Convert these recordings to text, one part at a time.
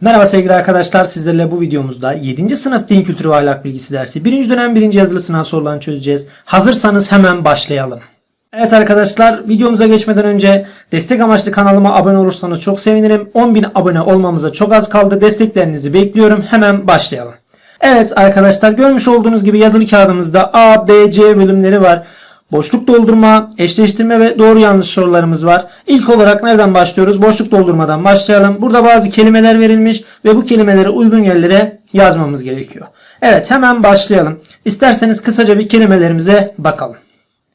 Merhaba sevgili arkadaşlar sizlerle bu videomuzda 7. sınıf din kültürü ve ahlak bilgisi dersi 1. dönem 1. yazılı sınav sorularını çözeceğiz. Hazırsanız hemen başlayalım. Evet arkadaşlar videomuza geçmeden önce destek amaçlı kanalıma abone olursanız çok sevinirim. 10.000 abone olmamıza çok az kaldı. Desteklerinizi bekliyorum. Hemen başlayalım. Evet arkadaşlar görmüş olduğunuz gibi yazılı kağıdımızda A, B, C bölümleri var. Boşluk doldurma, eşleştirme ve doğru yanlış sorularımız var. İlk olarak nereden başlıyoruz? Boşluk doldurmadan başlayalım. Burada bazı kelimeler verilmiş ve bu kelimeleri uygun yerlere yazmamız gerekiyor. Evet hemen başlayalım. İsterseniz kısaca bir kelimelerimize bakalım.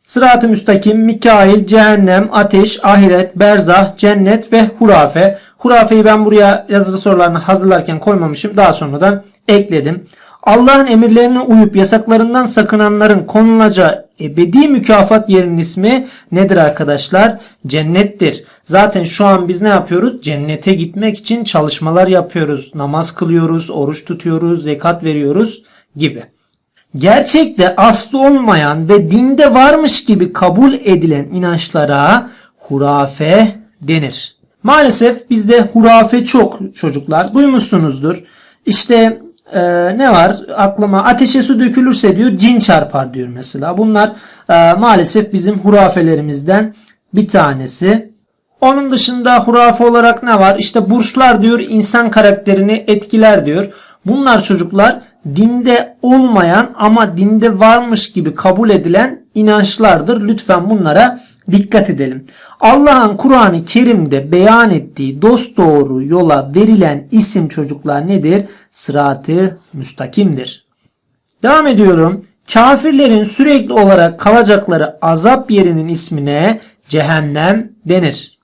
Sırat-ı müstakim, Mikail, cehennem, ateş, ahiret, berzah, cennet ve hurafe. Hurafeyi ben buraya yazılı sorularını hazırlarken koymamışım. Daha sonradan ekledim. Allah'ın emirlerine uyup yasaklarından sakınanların konulacağı ebedi mükafat yerinin ismi nedir arkadaşlar? Cennettir. Zaten şu an biz ne yapıyoruz? Cennete gitmek için çalışmalar yapıyoruz. Namaz kılıyoruz, oruç tutuyoruz, zekat veriyoruz gibi. Gerçekte aslı olmayan ve dinde varmış gibi kabul edilen inançlara hurafe denir. Maalesef bizde hurafe çok çocuklar. Duymuşsunuzdur. İşte e, ne var aklıma ateşe su dökülürse diyor cin çarpar diyor mesela. Bunlar e, maalesef bizim hurafelerimizden bir tanesi. Onun dışında hurafe olarak ne var? İşte burçlar diyor insan karakterini etkiler diyor. Bunlar çocuklar dinde olmayan ama dinde varmış gibi kabul edilen inançlardır. Lütfen bunlara dikkat edelim. Allah'ın Kur'an-ı Kerim'de beyan ettiği dost doğru yola verilen isim çocuklar nedir? Sıratı müstakimdir. Devam ediyorum. Kafirlerin sürekli olarak kalacakları azap yerinin ismine cehennem denir.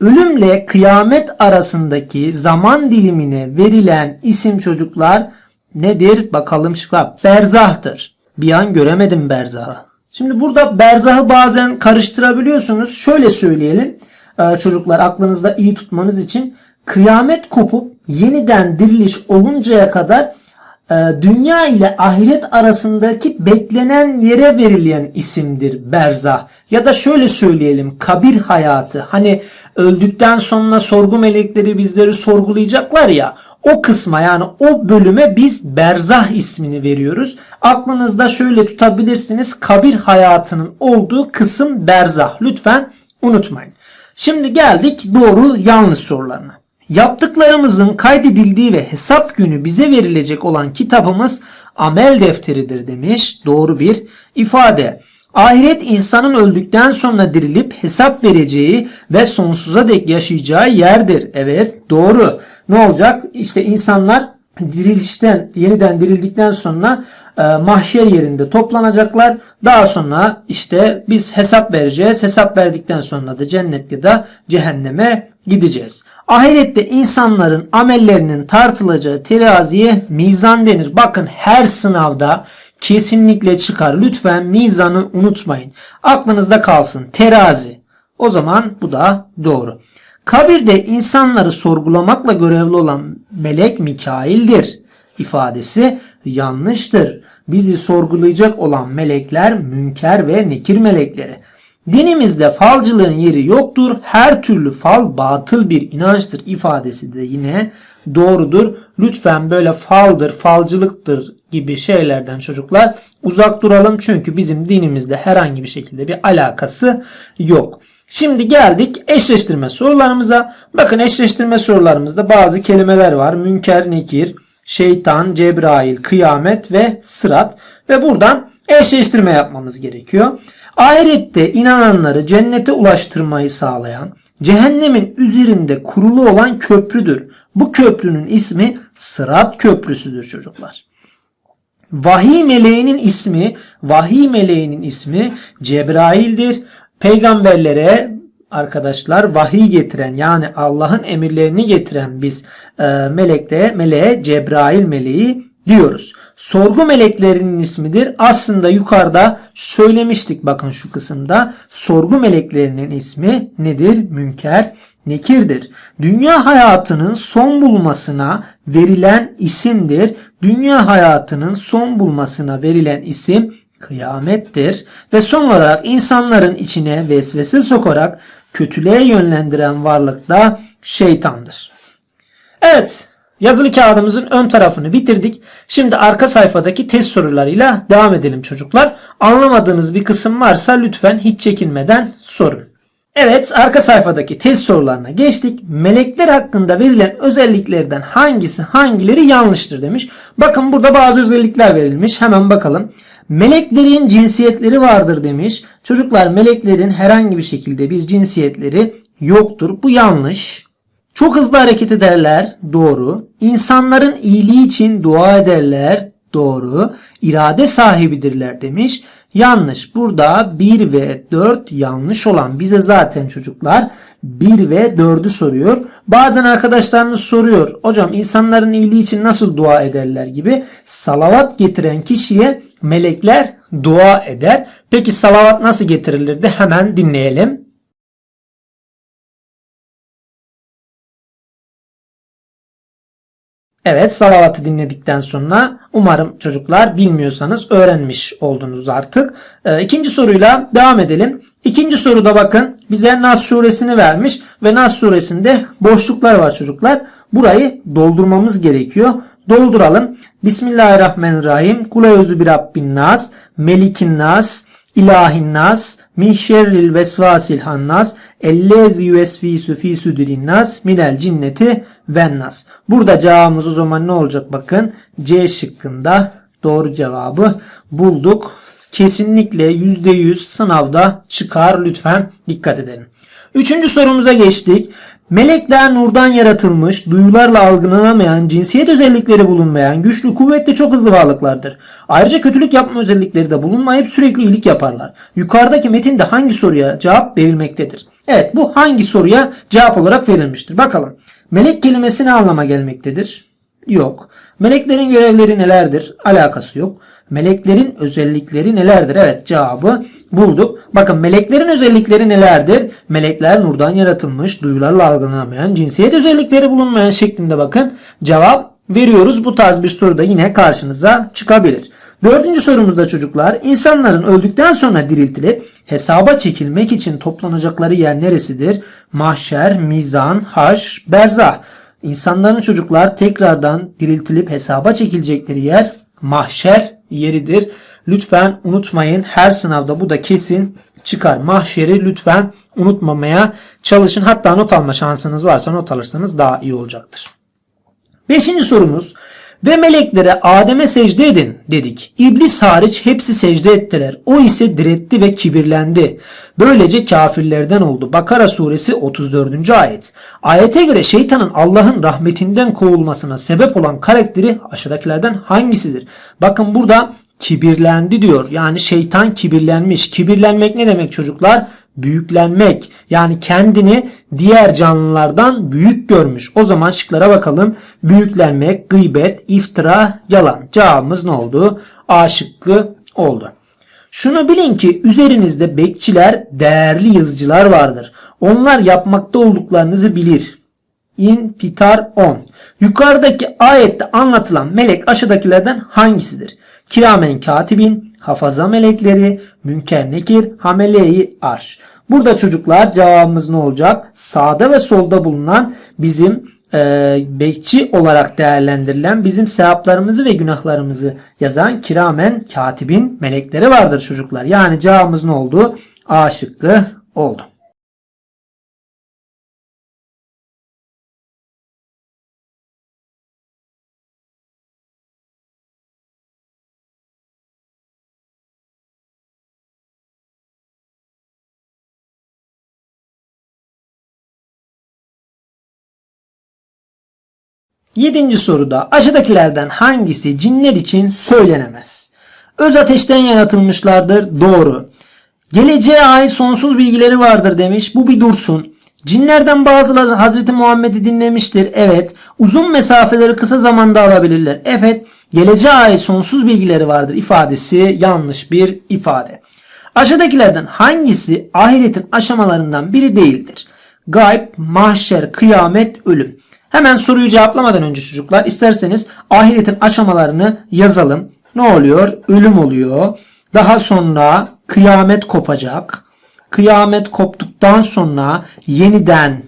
Ölümle kıyamet arasındaki zaman dilimine verilen isim çocuklar nedir? Bakalım şıklar. Berzahtır. Bir an göremedim berzahı. Şimdi burada berzahı bazen karıştırabiliyorsunuz. Şöyle söyleyelim e, çocuklar aklınızda iyi tutmanız için. Kıyamet kopup yeniden diriliş oluncaya kadar e, dünya ile ahiret arasındaki beklenen yere verilen isimdir berzah. Ya da şöyle söyleyelim kabir hayatı. Hani öldükten sonra sorgu melekleri bizleri sorgulayacaklar ya. O kısma yani o bölüme biz berzah ismini veriyoruz. Aklınızda şöyle tutabilirsiniz. Kabir hayatının olduğu kısım berzah. Lütfen unutmayın. Şimdi geldik doğru yanlış sorularına. Yaptıklarımızın kaydedildiği ve hesap günü bize verilecek olan kitabımız amel defteridir demiş. Doğru bir ifade. Ahiret insanın öldükten sonra dirilip hesap vereceği ve sonsuza dek yaşayacağı yerdir. Evet doğru. Ne olacak? İşte insanlar dirilişten yeniden dirildikten sonra e, mahşer yerinde toplanacaklar. Daha sonra işte biz hesap vereceğiz. Hesap verdikten sonra da cennet ya da cehenneme gideceğiz. Ahirette insanların amellerinin tartılacağı teraziye mizan denir. Bakın her sınavda kesinlikle çıkar. Lütfen mizanı unutmayın. Aklınızda kalsın. Terazi. O zaman bu da doğru. Kabirde insanları sorgulamakla görevli olan melek Mikail'dir ifadesi yanlıştır. Bizi sorgulayacak olan melekler münker ve nekir melekleri. Dinimizde falcılığın yeri yoktur. Her türlü fal batıl bir inançtır ifadesi de yine doğrudur. Lütfen böyle faldır, falcılıktır gibi şeylerden çocuklar uzak duralım. Çünkü bizim dinimizde herhangi bir şekilde bir alakası yok. Şimdi geldik eşleştirme sorularımıza. Bakın eşleştirme sorularımızda bazı kelimeler var. Münker, nekir, şeytan, cebrail, kıyamet ve sırat. Ve buradan eşleştirme yapmamız gerekiyor. Ahirette inananları cennete ulaştırmayı sağlayan, cehennemin üzerinde kurulu olan köprüdür. Bu köprünün ismi Sırat Köprüsüdür çocuklar. Vahiy meleğinin ismi, vahiy meleğinin ismi Cebrail'dir. Peygamberlere arkadaşlar vahiy getiren yani Allah'ın emirlerini getiren biz e, melekte meleğe Cebrail meleği diyoruz. Sorgu meleklerinin ismidir. Aslında yukarıda söylemiştik bakın şu kısımda. Sorgu meleklerinin ismi nedir? Münker, nekirdir. Dünya hayatının son bulmasına verilen isimdir. Dünya hayatının son bulmasına verilen isim kıyamettir. Ve son olarak insanların içine vesvese sokarak kötülüğe yönlendiren varlık da şeytandır. Evet. Yazılı kağıdımızın ön tarafını bitirdik. Şimdi arka sayfadaki test sorularıyla devam edelim çocuklar. Anlamadığınız bir kısım varsa lütfen hiç çekinmeden sorun. Evet arka sayfadaki test sorularına geçtik. Melekler hakkında verilen özelliklerden hangisi hangileri yanlıştır demiş. Bakın burada bazı özellikler verilmiş. Hemen bakalım. Meleklerin cinsiyetleri vardır demiş. Çocuklar meleklerin herhangi bir şekilde bir cinsiyetleri yoktur. Bu yanlış. Çok hızlı hareket ederler. Doğru. İnsanların iyiliği için dua ederler. Doğru. İrade sahibidirler demiş. Yanlış. Burada 1 ve 4 yanlış olan. Bize zaten çocuklar 1 ve 4'ü soruyor. Bazen arkadaşlarınız soruyor. Hocam insanların iyiliği için nasıl dua ederler gibi. Salavat getiren kişiye melekler dua eder. Peki salavat nasıl getirilirdi? Hemen dinleyelim. Evet salavatı dinledikten sonra umarım çocuklar bilmiyorsanız öğrenmiş oldunuz artık. Ee, ikinci soruyla devam edelim. İkinci soruda bakın bize Nas suresini vermiş ve Nas suresinde boşluklar var çocuklar. Burayı doldurmamız gerekiyor. Dolduralım. Bismillahirrahmanirrahim. Kul eûzü bir Rabbin nas, melikin nas, ilahin nas, min şerril vesvasil hannas, ellezi yüesfisu fi sudurin nas, minel cinneti ven nas. Burada cevabımız o zaman ne olacak bakın. C şıkkında doğru cevabı bulduk. Kesinlikle %100 sınavda çıkar lütfen dikkat edelim. Üçüncü sorumuza geçtik. Melekler nurdan yaratılmış, duyularla algılanamayan, cinsiyet özellikleri bulunmayan, güçlü, kuvvetli, çok hızlı varlıklardır. Ayrıca kötülük yapma özellikleri de bulunmayıp sürekli iyilik yaparlar. Yukarıdaki metinde hangi soruya cevap verilmektedir? Evet bu hangi soruya cevap olarak verilmiştir? Bakalım. Melek kelimesi ne anlama gelmektedir? Yok. Meleklerin görevleri nelerdir? Alakası yok. Meleklerin özellikleri nelerdir? Evet cevabı bulduk. Bakın meleklerin özellikleri nelerdir? Melekler nurdan yaratılmış, duyularla algılanamayan, cinsiyet özellikleri bulunmayan şeklinde bakın cevap veriyoruz. Bu tarz bir soru da yine karşınıza çıkabilir. Dördüncü sorumuzda çocuklar insanların öldükten sonra diriltilip hesaba çekilmek için toplanacakları yer neresidir? Mahşer, mizan, haş, berzah. İnsanların çocuklar tekrardan diriltilip hesaba çekilecekleri yer mahşer yeridir. Lütfen unutmayın her sınavda bu da kesin çıkar. Mahşeri lütfen unutmamaya çalışın. Hatta not alma şansınız varsa not alırsanız daha iyi olacaktır. Beşinci sorumuz. Ve meleklere Adem'e secde edin dedik. İblis hariç hepsi secde ettiler. O ise diretti ve kibirlendi. Böylece kafirlerden oldu. Bakara suresi 34. ayet. Ayete göre şeytanın Allah'ın rahmetinden kovulmasına sebep olan karakteri aşağıdakilerden hangisidir? Bakın burada kibirlendi diyor. Yani şeytan kibirlenmiş. Kibirlenmek ne demek çocuklar? Büyüklenmek yani kendini diğer canlılardan büyük görmüş. O zaman şıklara bakalım. Büyüklenmek, gıybet, iftira, yalan. Cevabımız ne oldu? A şıkkı oldu. Şunu bilin ki üzerinizde bekçiler, değerli yazıcılar vardır. Onlar yapmakta olduklarınızı bilir. İnfitar 10. Yukarıdaki ayette anlatılan melek aşağıdakilerden hangisidir? Kiramen katibin, hafaza melekleri, münker nekir, hameleyi arş. Burada çocuklar cevabımız ne olacak? Sağda ve solda bulunan bizim e, bekçi olarak değerlendirilen bizim sevaplarımızı ve günahlarımızı yazan kiramen katibin melekleri vardır çocuklar. Yani cevabımız ne oldu? A şıkkı oldu. Yedinci soruda aşağıdakilerden hangisi cinler için söylenemez? Öz ateşten yaratılmışlardır. Doğru. Geleceğe ait sonsuz bilgileri vardır demiş. Bu bir dursun. Cinlerden bazıları Hazreti Muhammed'i dinlemiştir. Evet. Uzun mesafeleri kısa zamanda alabilirler. Evet. Geleceğe ait sonsuz bilgileri vardır ifadesi yanlış bir ifade. Aşağıdakilerden hangisi ahiretin aşamalarından biri değildir? Gayb, mahşer, kıyamet, ölüm. Hemen soruyu cevaplamadan önce çocuklar isterseniz ahiretin aşamalarını yazalım. Ne oluyor? Ölüm oluyor. Daha sonra kıyamet kopacak. Kıyamet koptuktan sonra yeniden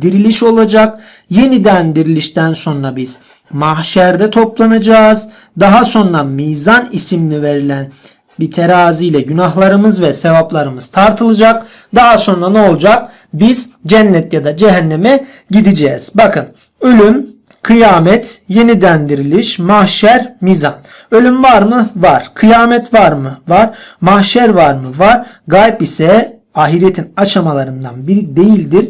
diriliş olacak. Yeniden dirilişten sonra biz mahşerde toplanacağız. Daha sonra mizan isimli verilen bir teraziyle günahlarımız ve sevaplarımız tartılacak. Daha sonra ne olacak? Biz cennet ya da cehenneme gideceğiz. Bakın ölüm, kıyamet, yeniden diriliş, mahşer, mizan. Ölüm var mı? Var. Kıyamet var mı? Var. Mahşer var mı? Var. Gayb ise ahiretin aşamalarından biri değildir.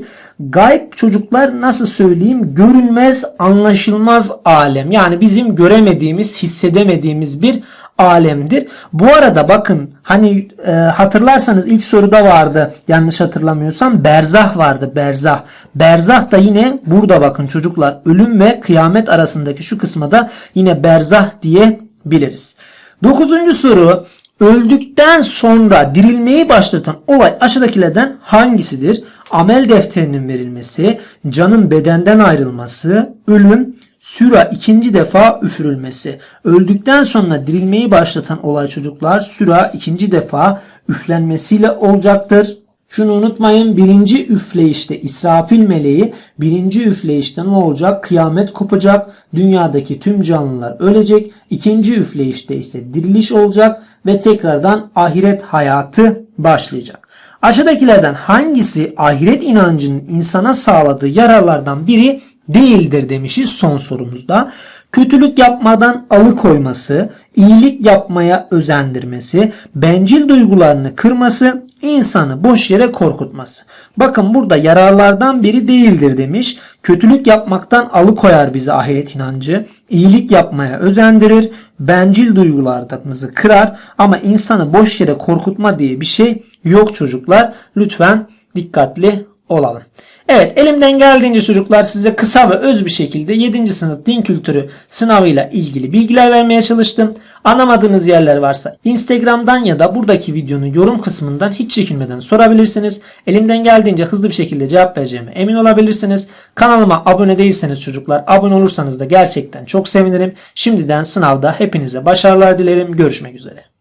Gayb çocuklar nasıl söyleyeyim görülmez anlaşılmaz alem. Yani bizim göremediğimiz hissedemediğimiz bir alemdir. Bu arada bakın hani e, hatırlarsanız ilk soruda vardı yanlış hatırlamıyorsam berzah vardı berzah. Berzah da yine burada bakın çocuklar ölüm ve kıyamet arasındaki şu kısma yine berzah diyebiliriz. Dokuzuncu soru öldükten sonra dirilmeyi başlatan olay aşağıdakilerden hangisidir? Amel defterinin verilmesi, canın bedenden ayrılması, ölüm, süra ikinci defa üfürülmesi. Öldükten sonra dirilmeyi başlatan olay çocuklar süra ikinci defa üflenmesiyle olacaktır. Şunu unutmayın birinci üfleyişte İsrafil meleği birinci üfleyişte ne olacak? Kıyamet kopacak. Dünyadaki tüm canlılar ölecek. İkinci üfleyişte ise diriliş olacak ve tekrardan ahiret hayatı başlayacak. Aşağıdakilerden hangisi ahiret inancının insana sağladığı yararlardan biri değildir demişiz son sorumuzda. Kötülük yapmadan alıkoyması, iyilik yapmaya özendirmesi, bencil duygularını kırması, insanı boş yere korkutması. Bakın burada yararlardan biri değildir demiş. Kötülük yapmaktan alıkoyar bizi ahiret inancı. İyilik yapmaya özendirir. Bencil duygularımızı kırar. Ama insanı boş yere korkutma diye bir şey yok çocuklar. Lütfen dikkatli olalım. Evet elimden geldiğince çocuklar size kısa ve öz bir şekilde 7. sınıf din kültürü sınavıyla ilgili bilgiler vermeye çalıştım. Anlamadığınız yerler varsa Instagram'dan ya da buradaki videonun yorum kısmından hiç çekinmeden sorabilirsiniz. Elimden geldiğince hızlı bir şekilde cevap vereceğime emin olabilirsiniz. Kanalıma abone değilseniz çocuklar abone olursanız da gerçekten çok sevinirim. Şimdiden sınavda hepinize başarılar dilerim. Görüşmek üzere.